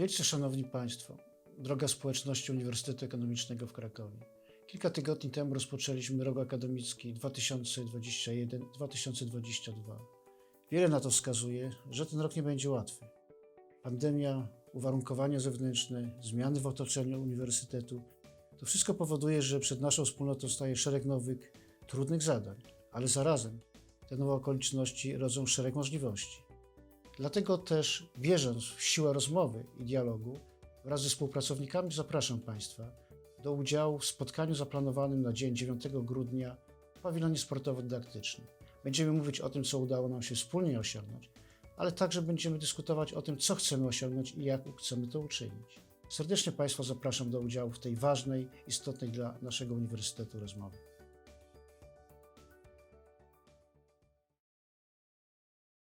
Uchodźcy, szanowni państwo, droga społeczności Uniwersytetu Ekonomicznego w Krakowie. Kilka tygodni temu rozpoczęliśmy rok akademicki 2021-2022. Wiele na to wskazuje, że ten rok nie będzie łatwy. Pandemia, uwarunkowania zewnętrzne, zmiany w otoczeniu uniwersytetu to wszystko powoduje, że przed naszą wspólnotą staje szereg nowych, trudnych zadań, ale zarazem te nowe okoliczności rodzą szereg możliwości. Dlatego też, wierząc w siłę rozmowy i dialogu, wraz ze współpracownikami zapraszam Państwa do udziału w spotkaniu zaplanowanym na dzień 9 grudnia w pawilonie sportowo-dydaktycznym. Będziemy mówić o tym, co udało nam się wspólnie osiągnąć, ale także będziemy dyskutować o tym, co chcemy osiągnąć i jak chcemy to uczynić. Serdecznie Państwa zapraszam do udziału w tej ważnej, istotnej dla naszego uniwersytetu rozmowie.